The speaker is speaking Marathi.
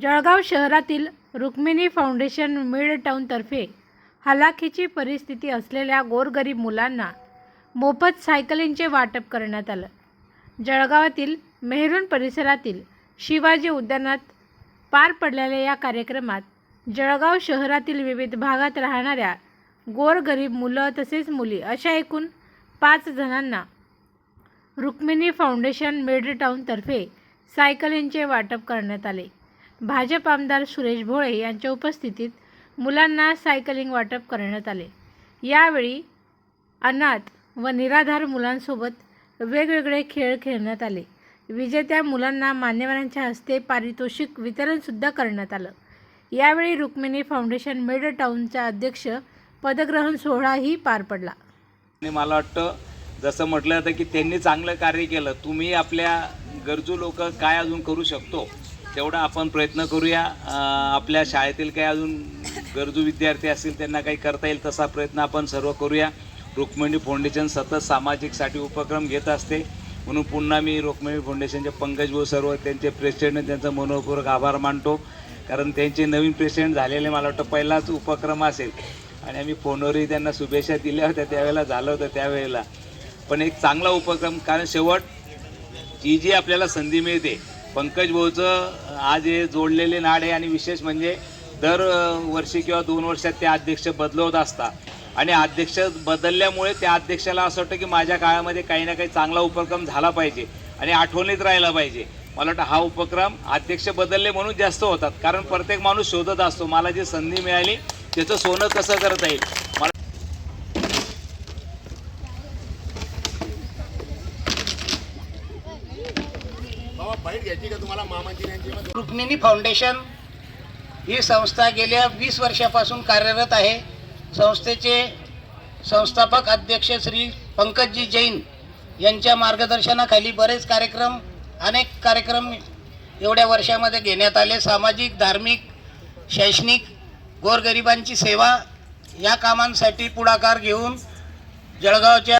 जळगाव शहरातील रुक्मिणी फाउंडेशन मिड टाऊनतर्फे हलाखीची परिस्थिती असलेल्या गोरगरीब मुलांना मोफत सायकलींचे वाटप करण्यात आलं. जळगावातील मेहरून परिसरातील शिवाजी उद्यानात पार पडलेल्या या कार्यक्रमात जळगाव शहरातील विविध भागात राहणाऱ्या गोरगरीब मुलं तसेच मुली अशा एकूण पाच जणांना रुक्मिणी फाउंडेशन मिड टाऊनतर्फे सायकलींचे वाटप करण्यात आले. भाजप आमदार सुरेश भोळे यांच्या उपस्थितीत मुलांना सायकलिंग वाटप करण्यात आले. यावेळी अनाथ व निराधार मुलांसोबत वेगवेगळे खेळ खेळण्यात आले. विजेत्या मुलांना मान्यवरांच्या हस्ते पारितोषिक वितरणसुद्धा करण्यात आलं. यावेळी रुक्मिणी फाउंडेशन मेड टाऊनचा अध्यक्ष पदग्रहण सोहळाही पार पडला. आणि मला वाटतं जसं म्हटलं जातं की त्यांनी चांगलं कार्य केलं. तुम्ही आपल्या गरजू लोक काय अजून करू शकतो? तेवढा आपण प्रयत्न करूया. आपल्या शाळेतील काही अजून गरजू विद्यार्थी असतील त्यांना काही करता येईल तसा प्रयत्न आपण सर्व करूया. रुक्मिणी फाउंडेशन सतत सामाजिकसाठी उपक्रम घेत असते. म्हणून पुन्हा मी रुक्मिणी फाउंडेशनचे पंकज भाऊ सर्व त्यांचे प्रेसिडेंट त्यांचा मनोपूर्वक आभार मानतो. कारण त्यांचे नवीन प्रेसिडेंट झालेले मला वाटतं पहिलाच उपक्रम असेल. आणि आम्ही फोनवरही त्यांना शुभेच्छा दिल्या होत्या त्यावेळेला झालं होतं त्यावेळेला. पण एक चांगला उपक्रम कारण शेवट जी जी आपल्याला संधी मिळते पंकज भाऊचं आज हे जोडलेले नाड आहे आणि विशेष म्हणजे दर वर्षी किंवा दोन वर्षात ते अध्यक्ष बदलवत असतात आणि अध्यक्ष बदलल्यामुळे त्या अध्यक्षाला असं वाटतं की माझ्या काळामध्ये काही ना काही चांगला उपक्रम झाला पाहिजे आणि आठवणीत राहिला पाहिजे. मला वाटतं हा उपक्रम अध्यक्ष बदलले म्हणून जास्त होतात. कारण प्रत्येक माणूस शोधत असतो मला जी संधी मिळाली त्याचं सोनं कसं करता येईल? मला रुक्मिणी फाउंडेशन ही संस्था गेल्या वीस वर्षापासून कार्यरत आहे. संस्थेचे संस्थापक अध्यक्ष श्री पंकजजी जैन यांच्या मार्गदर्शनाखाली बरेच कार्यक्रम अनेक कार्यक्रम एवढ्या वर्षामध्ये घेण्यात आले. सामाजिक धार्मिक शैक्षणिक गोरगरिबांची सेवा या कामांसाठी पुढाकार घेऊन जळगावच्या